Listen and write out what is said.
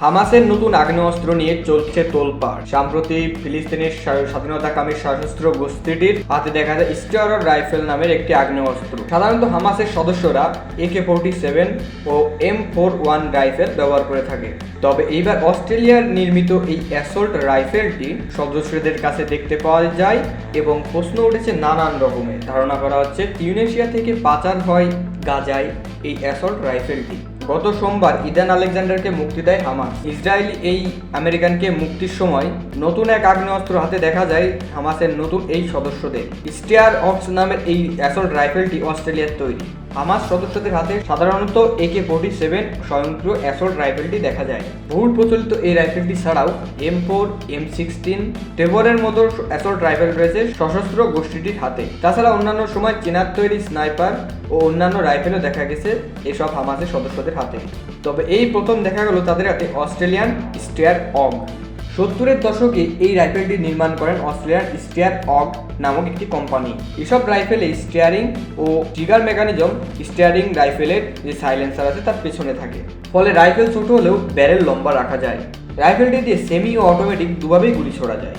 হামাসের নতুন আগ্নেয়াস্ত্র নিয়ে চলছে তোলপাড়। সাম্প্রতি ফিলিস্তিনের স্বা- স্বাধীনতাকামী সশস্ত্র গোষ্ঠীটির হাতে দেখা যায় স্টারার রাইফেল নামের একটি আগ্নেয়াস্ত্র। সাধারণত হামাসের সদস্যরা একে ফোরটি সেভেন ও এম ফোর ওয়ান রাইফেল ব্যবহার করে থাকে। তবে এইবার অস্ট্রেলিয়ার নির্মিত এই অ্যাসল্ট রাইফেলটি সদস্যদের কাছে দেখতে পাওয়া যায় এবং প্রশ্ন উঠেছে নানান রকমের। ধারণা করা হচ্ছে টিউনেশিয়া থেকে পাচার হয় গাজায় এই অ্যাসল্ট রাইফেলটি। গত সোমবার ইদান আলেকজান্ডারকে মুক্তি দেয় হামাস। ইসরায়েলি এই আমেরিকানকে মুক্তির সময় নতুন এক আগ্নেয়াস্ত্র হাতে দেখা যায় হামাসের নতুন এই সদস্যদের। স্টিয়ার অক্স নামের এই অ্যাসল্ট রাইফেলটি অস্ট্রেলিয়ার তৈরি। হামাস সদস্যদের হাতে সাধারণত একে ফোর্টি সেভেন স্বয়ংক্রিয় অ্যাসল্ট রাইফেলটি দেখা যায়। বহুল প্রচলিত এই রাইফেলটি ছাড়াও এম ফোর, এম সিক্সটিন টেবরের মতো অ্যাসল্ট রাইফেল রয়েছে সশস্ত্র গোষ্ঠীটির হাতে। তাছাড়া অন্যান্য সময় চীনার তৈরি স্নাইপার ও অন্যান্য রাইফেলও দেখা গেছে এসব হামাসের সদস্যদের হাতে। তবে এই প্রথম দেখা গেল তাদের হাতে অস্ট্রেলিয়ান স্টেয়ার অগ সত্তরের দশকে এই রাইফেলটি নির্মাণ করেন অস্ট্রেলিয়ার স্টেয়ার অগ নামক একটি কোম্পানি। এসব রাইফেলে স্টিয়ারিং ও ট্রিগার মেকানিজম স্টিয়ারিং রাইফেলের যে সাইলেন্সার আছে তার পেছনে থাকে। ফলে রাইফেল ছোট হলেও ব্যারেল লম্বা রাখা যায়। রাইফেলটি দিয়ে সেমি ও অটোমেটিক দুভাবেই গুলি ছোড়া যায়।